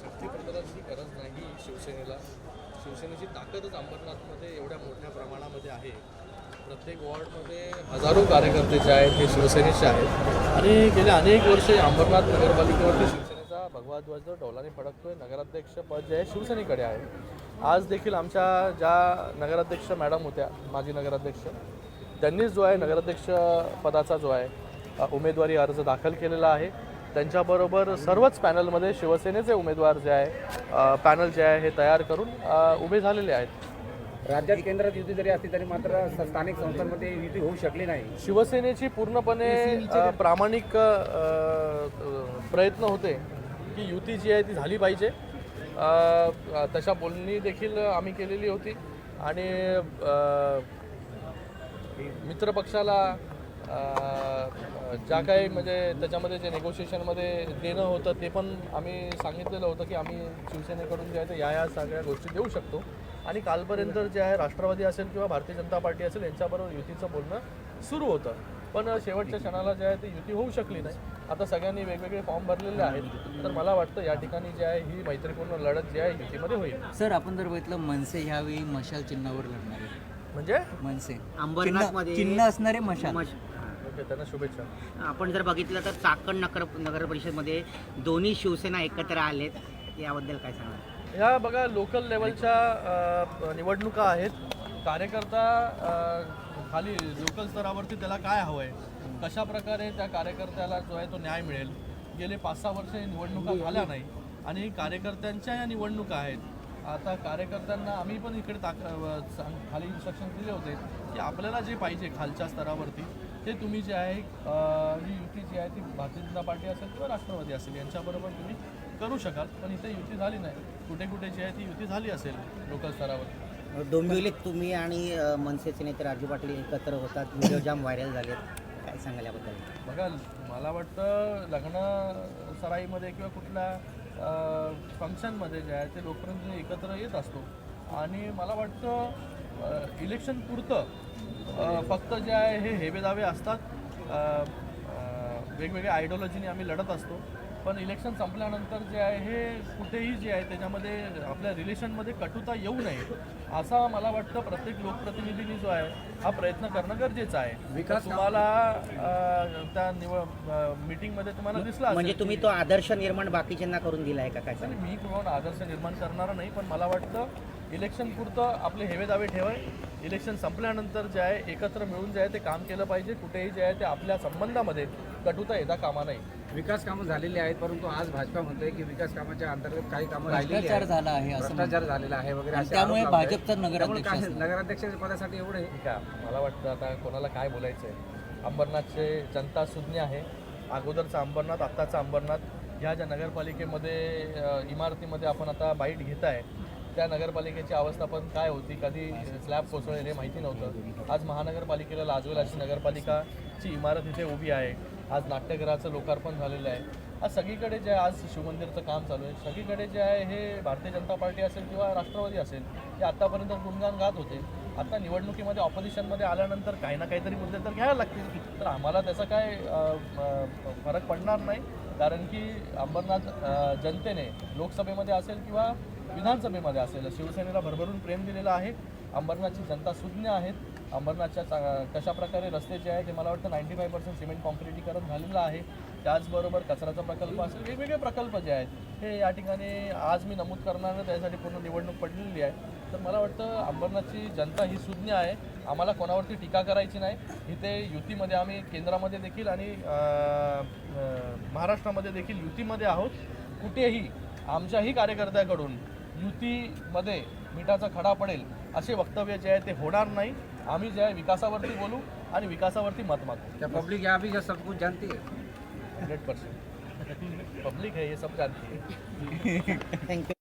शक्ती प्रदर्शनाची गरज नाही शिवसेनेला. शिवसेनेची ताकदच अंबरनाथमध्ये एवढ्या मोठ्या प्रमाणामध्ये आहे. प्रत्येक वॉर्डमध्ये हजारो कार्यकर्ते जे आहेत ते शिवसेनेचे आहेत. आणि गेल्या अनेक वर्षे अंबरनाथ नगरपालिकेवरती शिवसेनेचा भगवा ध्वज डौलाने फडकतोय. नगराध्यक्ष पद जे आहे शिवसेनेकडे आहे. आज देखील आमच्या ज्या नगराध्यक्ष मॅडम होत्या माजी नगराध्यक्ष त्यांनीच जो आहे नगराध्यक्ष पदाचा जो आहे उमेदवारी अर्ज दाखल केलेला आहे. त्यांच्याबरोबर सर्वच पॅनलमध्ये शिवसेनेचे उमेदवार जे आहे पॅनल जे आहे हे तयार करून उभे झालेले आहेत. राज्यात केंद्रात युती जरी असली तरी मात्र स्थानिक संस्थांमध्ये युती होऊ शकली नाही. शिवसेनेची पूर्णपणे प्रामाणिक प्रयत्न होते की युती जी आहे ती झाली पाहिजे. तशा बोलणी देखील आम्ही केलेली होती. आणि मित्रपक्षाला ज्या काही म्हणजे त्याच्यामध्ये जे नेगोशिएशनमध्ये देणं होतं ते पण आम्ही सांगितलेलं होतं की आम्ही शिवसेनेकडून जे आहे ते या या सगळ्या गोष्टी देऊ शकतो. आणि कालपर्यंत जे आहे राष्ट्रवादी असेल किंवा भारतीय जनता पार्टी असेल यांच्याबरोबर युतीचं बोलणं सुरू होतं. पण शेवटच्या क्षणाला जे आहे ते युती होऊ शकली नाही. आता सगळ्यांनी वेगवेगळे फॉर्म भरलेले आहेत. तर मला वाटतं या ठिकाणी जे आहे ही मैत्रीपूर्ण लढत जी आहे युतीमध्ये होईल. सर आपण जर बघितलं मनसे ह्यावेळी मशाल चिन्हावर लढणार. आहे म्हणजे? मनसे. चिन्ह- चिन्ह असणारे मशाल. मश- ओके त्यांना शुभेच्छा. आपण जर बघितलं तर चाकण नगर नगर परिषदमध्ये दोन्ही शिवसेना एकत्र आलेत. याबद्दल काय सांगा ह्या बघा लोकल लेवलच्या अ, निवडणुका आहेत. कार्यकर्ता अ, खाली लोकल स्तरावरती त्याला काय हवं आहे कशा प्रकारे त्या कार्यकर्त्याला जो आहे तो न्याय मिळेल? गेले पाच सहा वर्ष निवडणुका झाल्या नाही आणि कार्यकर्त्यांच्या या निवडणुका आहेत. आता कार्यकर्त्यांना आम्ही पण इकडे ताक अ, सांग- खाली इन्स्ट्रक्शन दिले होते की आपल्याला जे पाहिजे खालच्या स्तरावरती ते तुम्ही जे आहे ही युती जी आहे ती भारतीय जनता पार्टी असेल किंवा राष्ट्रवादी असेल यांच्याबरोबर तुम्ही करू शकाल. पण इथे युती झाली नाही. कुठे कुठे जी आहे ती युती झाली असेल लोकल स्तरावर. डोंबिवलीत तुम्ही आणि मनसेचे नेते राजू पाटील एकत्र होतात. व्हिडिओ जाम व्हायरल झालेत. काय सांगाल याबद्दल? बघा मला वाटतं लग्न सराईमध्ये किंवा कुठल्या फंक्शनमध्ये जे आहे ते लोकप्रतिनिधी एकत्र येत असतो. आणि मला वाटतं इलेक्शन पुरतं फक्त जे आहे हे हेवेदावे असतात. वेगवेगळ्या आयडिओलॉजीने आम्ही लढत असतो. पण इलेक्शन संपल्यानंतर जे आहे हे कुठेही जे आहे त्याच्यामध्ये आपल्या रिलेशनमध्ये कटुता येऊ नये असा मला वाटतं प्रत्येक लोकप्रतिनिधींनी जो आहे हा प्रयत्न करणं गरजेचं आहे. विकास तुम्हाला त्या निवड मीटिंगमध्ये तुम्हाला दिसला म्हणजे तुम्ही तो आदर्श निर्माण बाकीच्यांना करून दिला आहे का काय? मी कोण आदर्श निर्माण करणारा नाही पण मला वाटतं इलेक्शन पुरतं आपले हेवे दावे ठेवाय इलेक्शन संपल्यानंतर जे आहे एकत्र मिळून जे आहे ते काम केलं पाहिजे. कुठेही जे आहे ते आपल्या संबंधामध्ये कटुता येता कामा नाही विकास कामं झालेली आहेत परंतु आज भाजपा म्हणतोय की विकास कामाच्या अंतर्गत काही कामं भ्रष्टाचार झाला आहे भ्रष्टाचार झालेला आहे वगैरे त्यामुळे. भाजपचा नगराध्यक्ष काय असणार. नगराध्यक्ष पदासाठी एवढे आहे. मला वाटतं आता कोणाला काय बोलायचं आहे. अंबरनाथचे जनता सुज्ञ आहे. अगोदरचा अंबरनाथ आत्ताचा अंबरनाथ ह्या ज्या नगरपालिकेमध्ये इमारतीमध्ये आपण आता बाईट घेत आहे त्या नगरपालिकेची अवस्था पण काय होती? कधी स्लॅब कोसळेल हे माहिती नव्हतं. आज महानगरपालिकेला लाजवेल अशी नगरपालिकाची इमारत इथे उभी आहे. आज नाट्यगृहाचं लोकार्पण झालेलं आहे. आज सगळीकडे जे आज शिवमंदिरचं काम चालू आहे. सगळीकडे जे आहे हे भारतीय जनता पार्टी असेल किंवा राष्ट्रवादी असेल ते आत्तापर्यंत गुणगान गात होते. आता निवडणुकीमध्ये ऑपोजिशनमध्ये आल्यानंतर काही ना काहीतरी मुद्दे तर घ्यायला लागतील. तर आम्हाला त्याचा काय फरक पडणार नाही. कारण की अंबरनाथ जनतेने लोकसभेमध्ये असेल किंवा विधानसभेमध्ये असेल. शिवसेनेला भरभरून प्रेम दिलेलं आहे. अंबरनाथची जनता सुज्ञ आहेत. अंबरनाथच्या चा- कशा प्रकारे रस्ते जे आहेत ते मला वाटतं नाईन्टी फाय पर्सेंट सिमेंट कॉन्क्रिटीकरण झालेलं आहे. त्याचबरोबर कचऱ्याचा प्रकल्प असेल वेगवेगळे प्रकल्प जे आहेत हे या ठिकाणी आज मी नमूद करणार त्यासाठी पूर्ण निवडणूक पडलेली आहे. तर मला वाटतं अंबरनाथची जनता ही सुज्ञ आहे. आम्हाला कोणावरती टीका करायची नाही. इथे युतीमध्ये आम्ही केंद्रामध्ये देखील आणि महाराष्ट्रामध्ये देखील युतीमध्ये आहोत. कुठेही आमच्याही कार्यकर्त्याकडून युतीमध्ये मिठाचा खडा पडेल असे वक्तव्य जे आहे ते होणार नाही. आम्ही जे आहे विकासावरती बोलू आणि विकासावरती मत मागू. क्या पब्लिक यहाँ भी सब कुछ जानती है. Hundred percent. पब्लिक है ये सब जानती है. थँक्यू